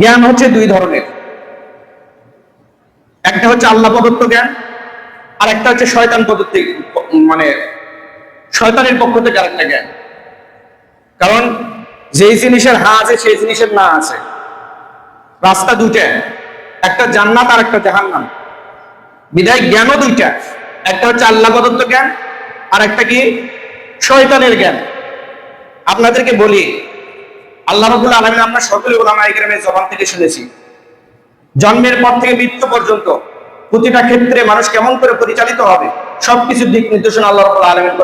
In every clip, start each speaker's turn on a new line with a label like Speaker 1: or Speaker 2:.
Speaker 1: জ্ঞান হচ্ছে দুই ধরনের। একটা হচ্ছে আল্লাহ প্রদত্ত জ্ঞান, আর একটা হচ্ছে শয়তান প্রদত্ত মানে শয়তানের পক্ষ থেকে আরেকটা জ্ঞান। কারণ যেই জিনিসের হা আছে, সেই জিনিসের না আছে। রাস্তা দুইটা, একটা জান্নাত আর একটা জাহান্নাম। বিদায় জ্ঞানও দুইটা, একটা হচ্ছে আল্লাহ প্রদত্ত জ্ঞান, আর একটা কি? শয়তানের জ্ঞান। আপনাদেরকে বলি আল্লাহ রবুল আলমিন আমরা সকলে ওলামা জবান থেকে শুনেছি। জন্মের পর থেকে মৃত্যু পর্যন্ত প্রতিটা ক্ষেত্রে মানুষ কেমন করে পরিচালিত হবে দিক নির্দেশনা আল্লাহ আলমিন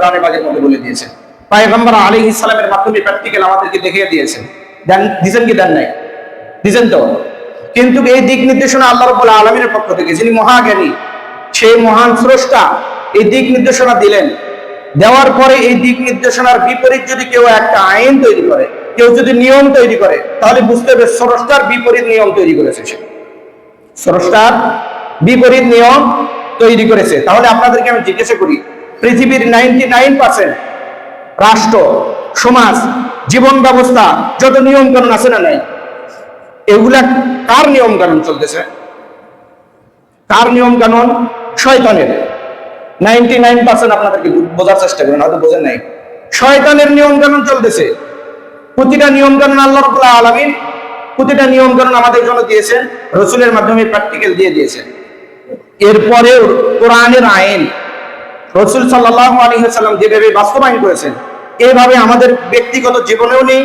Speaker 1: মধ্যে বলে দিয়েছেন। পায়গম্বর আলী ইসলামের মাধ্যমে আমাদেরকে দেখিয়ে দিয়েছেন। দেন কি? দেন নাই। তো? কিন্তু এই দিক নির্দেশনা আল্লাহ রবুল আলমিনের পক্ষ থেকে, যিনি মহাজ্ঞানী, সেই মহান স্রষ্টা এই দিক নির্দেশনা দিলেন। দেওয়ার পরে এই দিক নির্দেশনার বিপরীত যদি কেউ একটা আইন তৈরি করে কেউ যদি নিয়ম তৈরি করে, তাহলে বুঝতে হবে স্রষ্টার বিপরীত নিয়ম তৈরি করেছে সে। স্রষ্টার বিপরীত নিয়ম তৈরি করেছে। তাহলে আপনাদেরকে আমি জিজ্ঞাসা করি, পৃথিবীর নাইনটি নাইন পার্সেন্ট রাষ্ট্র, সমাজ, জীবন ব্যবস্থা, যত নিয়ম কানুন আছে না নাই, এগুলা কার নিয়ম কানুন চলতেছে? কার নিয়ম কানুন শয়তানের। নাইনটি নাইন পার্সেন্ট আপনাদেরকে বোঝার চেষ্টা করেন, হয়তো বোঝেন নাই। শয়তানের নিয়ম কানুন চলতেছে। প্রতিটা নিয়ম কানুন আল্লাহ রবুল্লাহ আলমিন প্রতিটা নিয়ম কানুন আমাদের জন্য দিয়েছেন, রসুলের মাধ্যমে প্র্যাকটিক্যাল দিয়ে দিয়েছেন। এরপরেও কোরআনের আইন, রসুল সাল্লাহ আলী সাল্লাম যেভাবে বাস্তবায়ন করেছেন এইভাবে আমাদের ব্যক্তিগত জীবনেও নেই,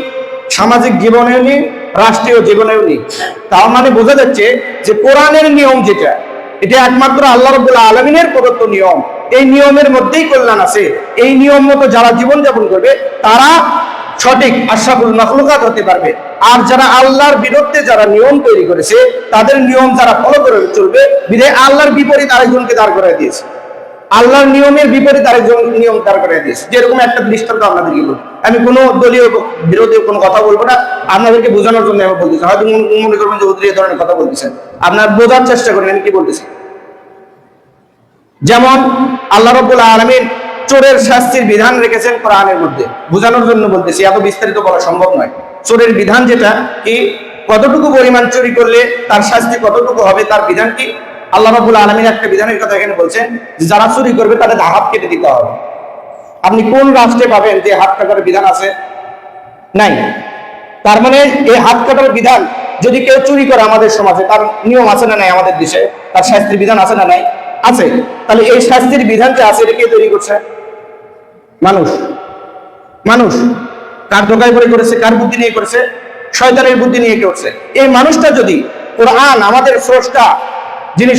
Speaker 1: সামাজিক জীবনেও নেই, রাষ্ট্রীয় জীবনেও নেই। তার মানে বোঝা যাচ্ছে যে কোরআনের নিয়ম যেটা, এটা একমাত্র আল্লাহ রবুল্লাহ আলমিনের প্রদত্ত নিয়ম। এই নিয়মের মধ্যেই কল্যাণ আছে। এই নিয়ম মতো যারা জীবনযাপন করবে, তারা সঠিক আশাফুল মখলুকাত হতে পারবে। আর যারা আল্লাহর বিরুদ্ধে যারা নিয়ম তৈরি করেছে, তাদের নিয়ম যারা ফলো করে চলবে, বিধায় আল্লাহর বিপরীত আরেকজনকে দাঁড় করে দিয়েছে। আল্লাহর নিয়মের বিপরীত আরেকজন নিয়ম দাঁড় করে দিয়েছে। যেরকম একটা দৃষ্টান্ত আপনাদেরকে বলি। আমি কোনো দলীয় বিরোধী কোনো কথা বলব না। আপনাদেরকে বোঝানোর জন্য আমি বলতেছি। হয়তো মনে করবেন যে উদ্রিয় ধরনের কথা বলতেছেন। আপনার বোঝার চেষ্টা করেন, আমি কি বলতেছি? যেমন আল্লাহ রব্বুল আলমিন চোরের শাস্তির বিধান রেখেছেন কোরআনের মধ্যে। বোঝানোর জন্য বলতেছি, এত বিস্তারিত বলা সম্ভব নয়। চোরের বিধান যেটা, কি কতটুকু পরিমাণ চুরি করলে তার শাস্তি কতটুকু হবে, তার বিধান কি? আল্লাহ রাবুল আলমীর একটা বিধানের কথা এখানে বলছেন যে যারা চুরি করবে তাদের হাত কেটে দিতে হবে। আপনি কোন রাষ্ট্রে পাবেন যে হাত কাটার বিধান আছে? নাই। তার মানে এই হাত কাটার বিধান যদি কেউ চুরি করে আমাদের সমাজে, তার নিয়ম আছে না নাই আমাদের দেশে? তার শাস্তির বিধান আছে না নাই? আছে। তাহলে এই শাস্তির বিধান যে আছে, এটা কে তৈরি করছে? মানুষ। মানুষ। কার দোকায় করে করেছে, কার বুদ্ধি নিয়ে করেছে, শয়তানের বুদ্ধি নিয়ে করছে। এই মানুষটা যদি কোরআন, আমাদের স্রষ্টা, যিনি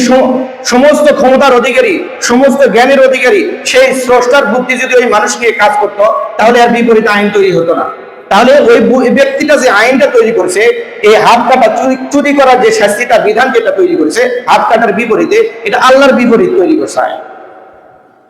Speaker 1: সমস্ত ক্ষমতার অধিকারী, সমস্ত জ্ঞানের অধিকারী, সেই স্রষ্টার বুদ্ধি যদি ওই মানুষ নিয়ে কাজ করত, তাহলে আর বিপরীত আইন তৈরি হতো না। তাহলে ওই ব্যক্তিটা যে আইনটা তৈরি করছে, এই হাত কাটা চুরি করার যে শাস্তিটা বিধান যেটা তৈরি করেছে, হাত কাটার বিপরীতে এটা আল্লাহর বিপরীত তৈরি করছে। আইন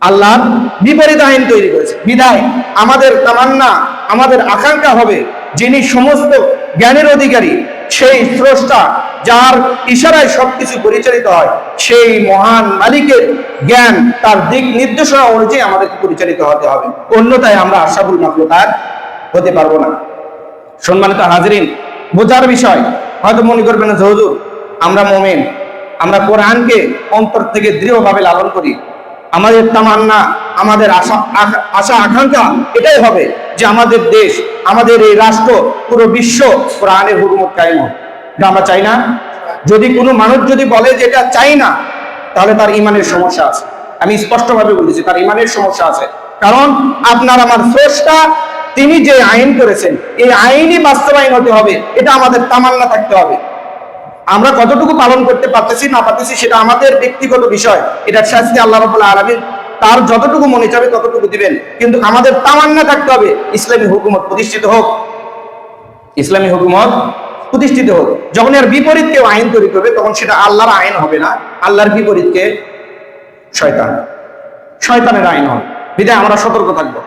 Speaker 1: আল্লাহর বিপরীত আইন তৈরি করেছে। বিদায়। আমাদের তামান্না, আমাদের আকাঙ্ক্ষা হবে যিনি সমস্ত জ্ঞানের অধিকারী, সেই স্রষ্টা যার ইশারায় সবকিছু পরিচালিত হয়, সেই মহান মালিকের জ্ঞান তার দিক নির্দেশনা অনুযায়ী আমাদেরকে পরিচালিত হতে হবে। অন্যথায় আমরা আশাবুল মাকলুকার হতে পারব না। সম্মানিত হাজরিন, বোঝার বিষয়, হয়তো মনে করবেন হুজুর, আমরা মোমেন, আমরা কোরআনকে অন্তর থেকে দৃঢ়ভাবে লালন করি। আমাদের তামান্না, আমাদের আশা আশা, আকাঙ্ক্ষা এটাই হবে যে আমাদের দেশ, আমাদের এই রাষ্ট্র পুরো বিশ্ব কোরআনের হুকুমত কায়েম এটা আমরা চাই না। যদি কোনো মানুষ যদি বলে যে এটা চাই না, তাহলে তার ইমানের সমস্যা আছে। আমি স্পষ্টভাবে বলেছি, তার ইমানের সমস্যা আছে। কারণ আপনার আমার স্রষ্টা, তিনি যে আইন করেছেন, এই আইনই বাস্তবায়ন হতে হবে। এটা আমাদের তামান্না থাকতে হবে। আমরা কতটুকু পালন করতে পারতেছি, না পারতেছি, সেটা আমাদের ব্যক্তিগত বিষয়। এটার শাস্তি আল্লাহ রবুল্লাহ আলমিন তার যতটুকু মনে চাবে ততটুকু দিবেন। কিন্তু আমাদের তামান্না থাকতে হবে, ইসলামী হুকুমত প্রতিষ্ঠিত হোক। ইসলামী হুকুমত প্রতিষ্ঠিত হোক। যখন এর বিপরীত কেউ আইন তৈরি করবে, তখন সেটা আল্লাহর আইন হবে না। আল্লাহর বিপরীতকে শয়তান। শয়তানের আইন হবে। বিদায়, আমরা সতর্ক থাকব।